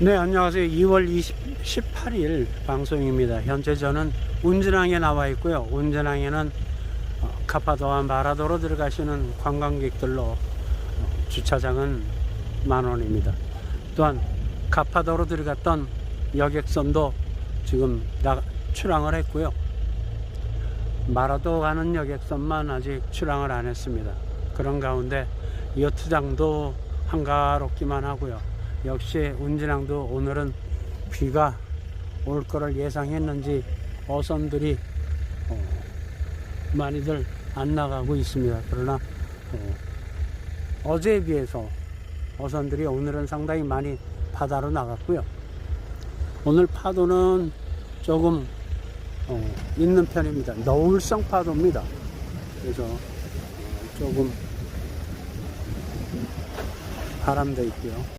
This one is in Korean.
네, 안녕하세요. 2월 20, 18일 방송입니다. 현재 저는 운전항에 나와 있고요. 운전항에는 어, 카파도와 마라도로 들어가시는 관광객들로 어, 주차장은 만 원입니다. 또한 카파도로 들어갔던 여객선도 지금 나, 출항을 했고요. 마라도 가는 여객선만 아직 출항을 안 했습니다. 그런 가운데 여트장도 한가롭기만 하고요. 역시 운진항도 오늘은 비가 올 거를 예상했는지 어선들이 어, 많이들 안 나가고 있습니다. 그러나 어, 제에 비해서 어선들이 오늘은 상당히 많이 바다로 나갔고요. 오늘 파도는 조금 어, 있는 편입니다. 너울성 파도입니다. 그래서 어, 조금 바람도 있고요.